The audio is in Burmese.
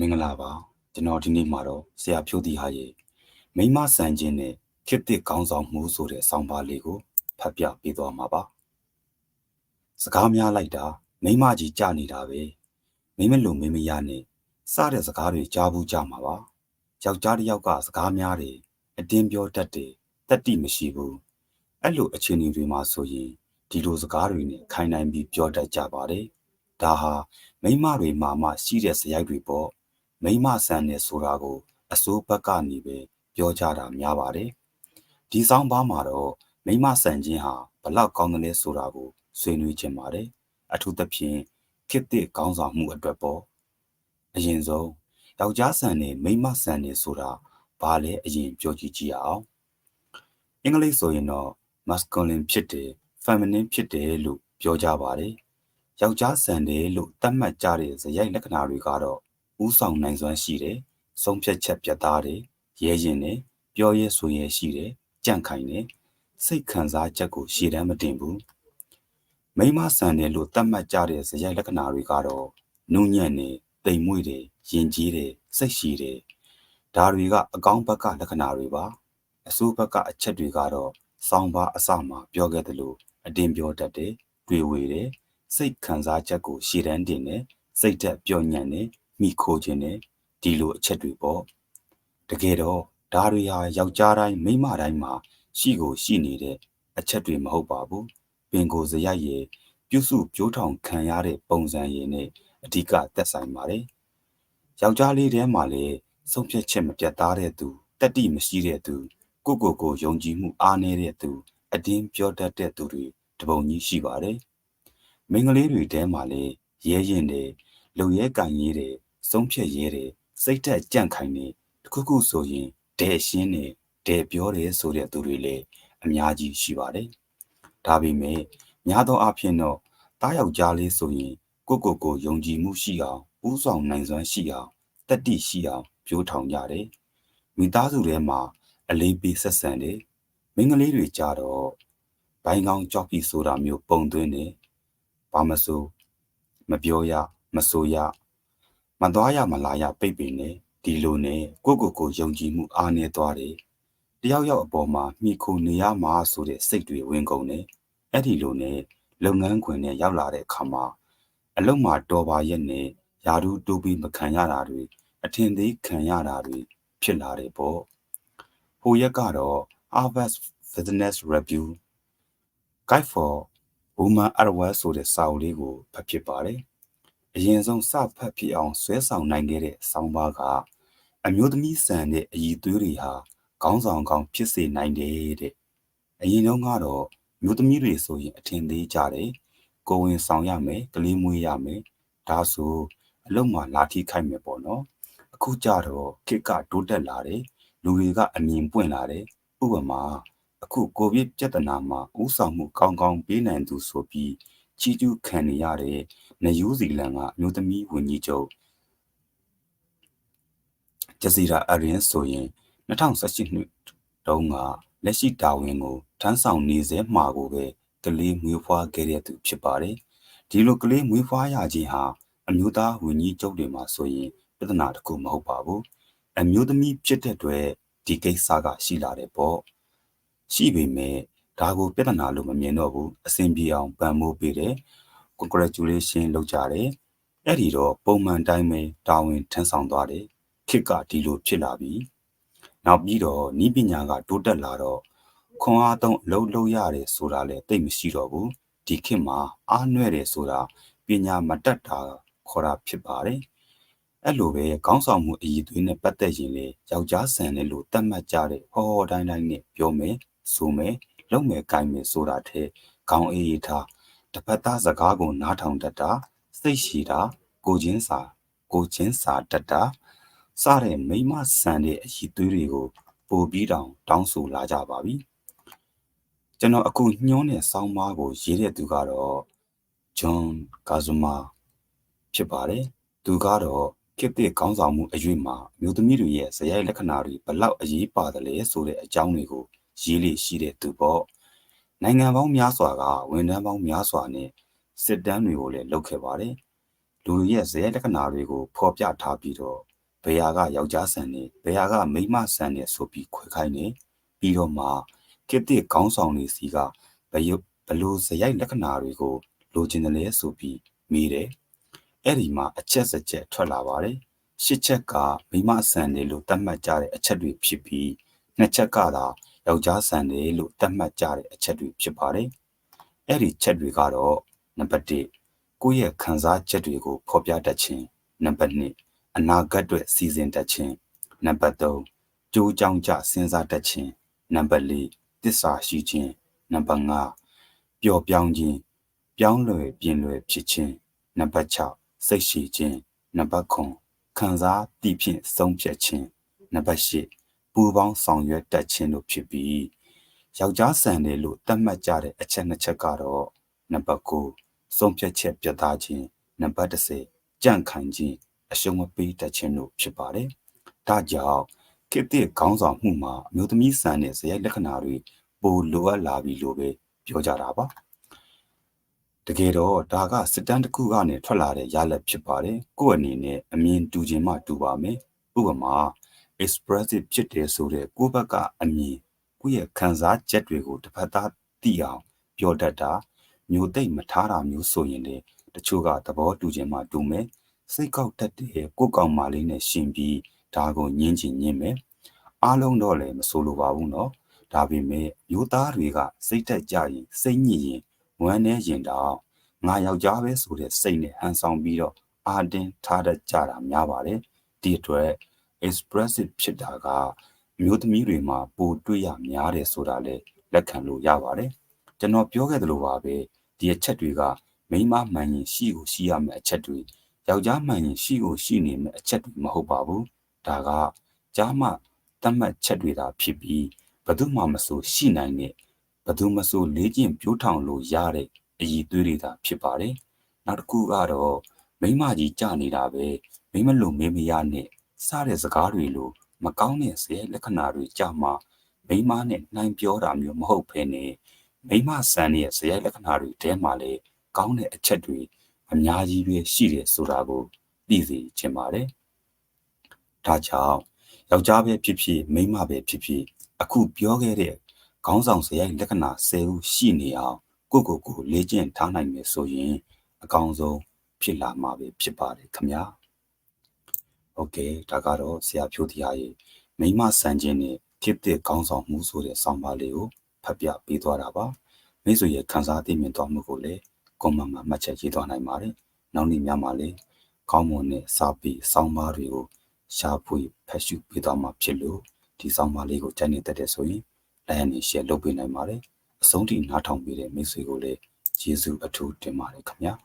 မင်္ဂလာပါကျွန်တော်ဒီနေ့မှာတော့ဆရာဖြိုးတီဟာရဲ့မိမဆန်ခြင်းနဲ့ခေတ်သစ်ကောင်းဆောင်မှုဆိုတဲ့ဆောင်းပါးလေးကိုဖတ်ပြပေးသွားမှာပါစကားများလိုက်တာမိမကြီးကြနေတာပဲမိမလိုမိမရနဲ့စတဲ့စကားတွေကြားဘူးကြမှာပါယောက်ျားတစ်ယောက်ကစကားများတယ်အတင်းပြောတတ်တယ်တက်တိမရှိဘူးအဲ့လိုအခြေအနေတွေမှာဆိုရင်ဒီလိုစကားတွေနဲ့ခိုင်နိုင်ပြီးပြောတတ်ကြပါတယ်ဒါဟာမိမတွေမှာမှရှိတဲ့စရိုက်တွေပေါ့ မိမဆန်နေဆိုတာကိုအစိုးဘက်ကနေပဲပြောကြတာများပါတယ်ဒီဆောင်ပါမှာတော့မိမဆန်ခြင်းဟာဘလောက်ကောင်းတယ်လဲဆိုတာကိုဆွေးနွေးခြင်းပါတယ်အထူးသဖြင့်ခေတ်သစ်ကောင်းဆောင်မှုအတွက်ပေါ့အရင်ဆုံးယောက်ျားဆန်နဲ့မိန်းမဆန်နေဆိုတာဘာလဲအရင်ပြောကြည့်ကြည့်အောင်အင်္ဂလိပ်ဆိုရင်တော့ masculine ဖြစ်တယ် feminine ဖြစ်တယ်လို့ပြောကြပါတယ်ယောက်ျားဆန်တယ်လို့သတ်မှတ်ကြတဲ့ဇယိုက်လက္ခဏာတွေကတော့ ဥဆောင်နိုင်စွမ်းရှိတယ်ဆုံးဖြတ်ချက်ပြတ်သားတယ်ရဲရင်တယ်ပြောရဲဆိုရဲရှိတယ်ကြန့်ခိုင်တယ်စိတ်ခံစားချက်ကိုရှည်တမ်းမတင်ဘူးမိမဆန်တယ်လို့သတ်မှတ်ကြတဲ့ဇယိုက်လက္ခဏာတွေကတော့နုညံ့နေတိမ်မွေ့တယ်ရင်ကြီးတယ်စိတ်ရှိတယ်ဒါတွေကအကောင်းဘက်ကလက္ခဏာတွေပါအဆိုးဘက်ကအချက်တွေကတော့စောင်းပါအစမှာပြောခဲ့တယ်လို့အတင်ပြောတတ်တယ်တွေ့ဝေတယ်စိတ်ခံစားချက်ကိုရှည်တန်းတင်တယ်စိတ်သက်ပျော့ညံ့တယ် မိခိုးခြင်းနဲ့ဒီလိုအချက်တွေပေါ့တကယ်တော့ဒါတွေဟာယောက်ျားတိုင်းမိန်းမတိုင်းမှာရှိကိုရှိနေတဲ့အချက်တွေမဟုတ်ပါဘူးပင်ကိုယ်စရိုက်ရဲ့ပြုစုပြိုးထောင်ခံရတဲ့ပုံစံရည်နဲ့အဓိကသက်ဆိုင်ပါတယ်ယောက်ျားလေးတဲမှာလည်းဆုံးဖြတ်ချက်မပြတ်သားတဲ့သူတက်တိမရှိတဲ့သူကိုကိုကိုယုံကြည်မှုအားနည်းတဲ့သူအတင်းပြောတတ်တဲ့သူတွေတပုံကြီးရှိပါတယ်မိန်းကလေးတွေတဲမှာလည်းရဲရင်တယ်လုံရဲကန်ရေးတယ် ဆုံးဖြတ်ရဲတယ်စိတ်သက်ကြန့်ခိုင်နေတခုခုဆိုရင်ဒဲရှင်းနေဒဲပြောတယ်ဆိုတဲ့သူတွေလည်းအများကြီးရှိပါတယ်ဒါပေမဲ့များသောအားဖြင့်တော့တားယောက်ျားလေးဆိုရင်ကိုကိုကိုယုံကြည်မှုရှိအောင်ဥဆောင်နိုင်စွမ်းရှိအောင်တတိရှိအောင်ပြိုးထောင်ကြတယ်မိသားစုထဲမှာအလေးပေးဆက်ဆံတယ်မင်းကလေးတွေကြတော့ဘိုင်းကောင်းကြောက်ပြီးဆိုတာမျိုးပုံသွင်းတယ်ဘာမဆိုမပြောရမဆိုရ မသွားရမလာရပိတ်ပင်နေဒီလိုနဲ့ကိုကိုကိုယုံကြည်မှုအားနည်းသွားတယ်တယောက်ယောက်အပေါ်မှာမိခိုနေရမှာဆိုတဲ့စိတ်တွေဝင်ကုန်တယ်အဲ့ဒီလိုနဲ့လုပ်ငန်းခွင်နဲ့ရောက်လာတဲ့အခါမှာအလုံးမှာတော်ပါရဲ့နဲ့ယာရုတိုးပြီးမခံရတာတွေအထင်သေးခံရတာတွေဖြစ်လာတယ်ပေါ့ဟိုရက်ကတော့ Harvard Business Review Guide for Women at Work ဆိုတဲ့စာအုပ်လေးကိုဖတ်ဖြစ်ပါတယ် အရင်ဆုံးစဖတ်ဖြစ်အောင်ဆွဲဆောင်နိုင်ခဲ့တဲ့ဆောင်းပါးကအမျိုးသမီးဆန်တဲ့အည်သွေးတွေဟာခေါင်းဆောင်ကောင်းဖြစ်စေနိုင်တယ်တဲ့အရင်တုန်းကတော့မျိုးသမီးတွေဆိုရင်အထင်သေးကြတယ်ကိုဝင်ဆောင်ရမယ်ကလေးမွေးရမယ်ဒါဆိုအလုံးမှာလာထိခိုက်မယ်ပေါ့နော်အခုကြတော့ခေတ်ကတိုးတက်လာတယ်လူတွေကအမြင်ပွင့်လာတယ်ဥပမာအခုကိုဗစ်ပြဿနာမှာဥဆောင်မှုကောင်းကောင်းပေးနိုင်သူဆိုပြီး ချီးကျူးခံနေရတဲ့နယူးဇီလန်ကအမျိုးသမီးဝန်ကြီးချုပ်ဂျစီရာအရင်ဆိုရင်2018နှစ်တုန်းကလက်ရှိတာဝန်ကိုထမ်းဆောင်နေစေမှာကိုပဲကလေးမွေးဖွားခဲ့တဲ့သူဖြစ်ပါတယ်ဒီလိုကလေးမွေးဖွားရခြင်းဟာအမျိုးသားဝန်ကြီးချုပ်တွေမှာဆိုရင်ပြဿနာတစ်ခုမဟုတ်ပါဘူးအမျိုးသမီးဖြစ်တဲ့အတွက်ဒီကိစ္စကရှိလာတယ်ပေါ့ရှိပေမဲ့ ဒါကိုပြဿနာလို့မမြင်တော့ဘူးအဆင်ပြေအောင်ပံ့ပိုးပေးတယ် congratulation လုပ်ကြတယ်အဲ့ဒီတော့ပုံမှန်တိုင်းပဲတာဝန်ထမ်းဆောင်သွားတယ်ခေတ်ကဒီလိုဖြစ်လာပြီနောက်ပြီးတော့ဤပညာကတိုးတက်လာတော့ခွန်အားသုံးအလုပ်လုပ်ရတယ်ဆိုတာလည်းသိမရှိတော့ဘူးဒီခေတ်မှာအားနွဲ့တယ်ဆိုတာပညာမတတ်တာခေါ်တာဖြစ်ပါတယ်အဲ့လိုပဲခေါင်းဆောင်မှုအည်သွေးနဲ့ပတ်သက်ရင်လေယောက်ျားဆန်တယ်လို့တတ်မှတ်ကြတဲ့ဟောဟောတိုင်းတိုင်းနဲ့ပြောမယ်ဆိုမယ် လုပ်မယ်ကိုင်မယ်ဆိုတာထဲခေါင်းအေးထားတစ်ဖက်သားစကားကိုနားထောင်တတ်တာစိတ်ရှိတာကိုချင်းစာကိုချင်းစာတတ်တာစတဲ့မိမဆန်တဲ့အည်သွေးတွေကိုပို့ပြီးတောင်တောင်းဆိုလာကြပါပြီကျွန်တော်အခုညှိုးတဲ့ဆောင်းပါးကိုရေးတဲ့သူကတော့ဂျွန်ကာဇူမာဖြစ်ပါတယ်သူကတော့ခေတ်သစ်ခေါင်းဆောင်မှုအရွေ့မှာမျိုးသမီးတွေရဲ့ဇယိုက်လက္ခဏာတွေဘလောက်အရေးပါတယ်လဲဆိုတဲ့အကြောင်းတွေကို ရေးလေရှိတဲ့သူပေါ့နိုင်ငံပေါင်းများစွာကဝန်ထမ်းပေါင်းများစွာနဲ့စစ်တမ်းတွေကိုလည်းလုပ်ခဲ့ပါတယ်လူရဲ့ဇယက်လက္ခဏာတွေကိုဖော်ပြထားပြီးတော့ဘယ်ဟာကယောက်ျားဆန်နေဘယ်ဟာကမိန်းမဆန်နေဆိုပြီးခွဲခိုင်းနေပြီးတော့မှကိတိကောင်းဆောင်တွေစီကဘယုဘလို့ဇယက်လက္ခဏာတွေကိုလိုချင်တယ်လေဆိုပြီးမိတယ်အဲ့ဒီမှာအချက်စချက်ထွက်လာပါတယ်ရှစ်ချက်ကမိန်းမဆန်တယ်လို့သတ်မှတ်ကြတဲ့အချက်တွေဖြစ်ပြီးနှစ်ချက်ကသာ ယောက်ျားဆန်တယ်လို့သတ်မှတ်ကြတဲ့အချက်တွေဖြစ်ပါတယ်အဲ့ဒီချက်တွေကတော့နံပါတ်1ကိုယ့်ရဲ့ခံစားချက်တွေကိုဖော်ပြတတ်ခြင်းနံပါတ်2အနာဂတ်အတွက်စီစဉ်တတ်ခြင်းနံပါတ်3ကြိုးကြောင်ကြစဉ်းစားတတ်ခြင်းနံပါတ်4တစ္ဆာရှိခြင်းနံပါတ်5ပျော်ပြောင်းခြင်းပြောင်းလဲပြင်လွယ်ဖြစ်ခြင်းနံပါတ်6စိတ်ရှိခြင်းနံပါတ်9ခံစားတည်ဖြင့်ဆုံးဖြတ်ခြင်းနံပါတ်8 ပူပေါင်းဆောင်ရွက်တတ်ခြင်းတို့ဖြစ်ပြီးယောက်ျားဆန်တယ်လို့သတ်မှတ်ကြတဲ့အချက်နှစ်ချက်ကတော့နံပါတ်9ဆုံးဖြတ်ချက်ပြတ်သားခြင်းနံပါတ်10ကြန့်ခိုင်ခြင်းအရှုံးမပေးတတ်ခြင်းတို့ဖြစ်ပါတယ်။ဒါကြောင့်ခေတ်သစ်ခေါင်းဆောင်မှုမှာအမျိုးသမီးဆန်တဲ့ဇယက်လက္ခဏာတွေပိုလိုအပ်လာပြီလို့ပဲပြောကြတာပါ။တကယ်တော့ဒါကစစ်တမ်းတစ်ခုကနေထွက်လာတဲ့ရလဒ်ဖြစ်ပါတယ်။ကိုယ့်အနေနဲ့အမြင်တူခြင်းမှတူပါမယ်။ဥပမာ expressive ဖြစ်တယ်ဆိုတဲ့ကိုယ့်ဘက်ကအမြင်ကိုယ့်ရဲ့ခံစားချက်တွေကိုတစ်ဖက်သားသိအောင်ပြောတတ်တာမျိုးသိမ့်မထားတာမျိုးဆိုရင်လေတချို့ကသဘောတူခြင်းမှတူမယ်စိတ်ကောက်တတ်တဲ့ကိုယ်ကောင်မလေးနဲ့ရှင်ပြီးဒါကိုညင်းချင်ညင်းမယ်အားလုံးတော့လည်းမဆိုလိုပါဘူးเนาะဒါပေမဲ့မျိုးသားတွေကစိတ်တက်ကြရင်စိတ်ညစ်ရင်ဝမ်းနေရင်တော့ငါယောက်ျားပဲဆိုတဲ့စိတ်နဲ့ဟန်ဆောင်ပြီးတော့အာတင်းထားတတ်ကြတာများပါတယ်ဒီအတွက် expressive ဖြစ်တာကမျိုးသမီးတွေမှာပိုတွေ့ရများတယ်ဆိုတာလည်းလက်ခံလို့ရပါတယ်ကျွန်တော်ပြောခဲ့သလိုပါပဲဒီအချက်တွေကမိန်းမမှန်ရင်ရှိကိုရှိရမယ့်အချက်တွေယောက်ျားမှန်ရင်ရှိကိုရှိနေမယ့်အချက်တွေမဟုတ်ပါဘူးဒါကကြားမှတတ်မှတ်ချက်တွေသာဖြစ်ပြီးဘယ်သူမှမဆိုရှိနိုင်တဲ့ဘယ်သူမဆိုလေးကျင့်ပြိုးထောင်လို့ရတဲ့အည်သွေးတွေသာဖြစ်ပါတယ်နောက်တစ်ခုကတော့မိမကြီးကြနေတာပဲမိမလို့မေးမရနဲ့ စတဲ့စကားတွေလို့မကောင်းတဲ့ဇယက်လက္ခဏာတွေကြမှာမိမနဲ့နှိုင်းပြောတာမျိုးမဟုတ်ဘဲနဲ့မိမဆန်ရဲ့ဇယက်လက္ခဏာတွေထဲမှာလည်းကောင်းတဲ့အချက်တွေအများကြီးပဲရှိတယ်ဆိုတာကိုသိစေချင်ပါတယ်။ဒါကြောင့်ယောက်ျားပဲဖြစ်ဖြစ်မိန်းမပဲဖြစ်ဖြစ်အခုပြောခဲ့တဲ့ခေါင်းဆောင်စရိုက်လက္ခဏာ၁၀ခုရှိနေအောင်ကိုကိုကိုလေ့ကျင့်ထားနိုင်မယ်ဆိုရင် အကောင်းဆုံးဖြစ်လာမှာပဲဖြစ်ပါတယ်ခင်ဗျာ။ โอเคဒါကတော့ဆရာဖြိုးတရားရဲ့မိမဆန်ခြင်းနဲ့ဖြစ်တဲ့ခေါင်းဆောင်မှုဆိုတဲ့ဆောင်းပါးလေးကိုဖတ်ပြပေးသွားတာပါ။မိတ်ဆွေရဲ့ခန်းစားသိမြင်သွားမှုကိုလည်းကွန်မန့်မှာမှတ်ချက်ရေးသွားနိုင်ပါတယ်။နောက်နေ့များမှာလည်းကောင်းမွန်တဲ့စာပေဆောင်းပါးတွေကိုရှားဖွေဖတ်ရှုပေးသွားမှာဖြစ်လို့ဒီဆောင်းပါးလေးကိုကြိုက်နေတတ်တဲ့ဆိုရင် like နဲ့ share လုပ်ပေးနိုင်ပါတယ်။အဆုံးထိနားထောင်ပေးတဲ့မိတ်ဆွေကိုလည်းကျေးဇူးအထူးတင်ပါတယ်ခင်ဗျာ။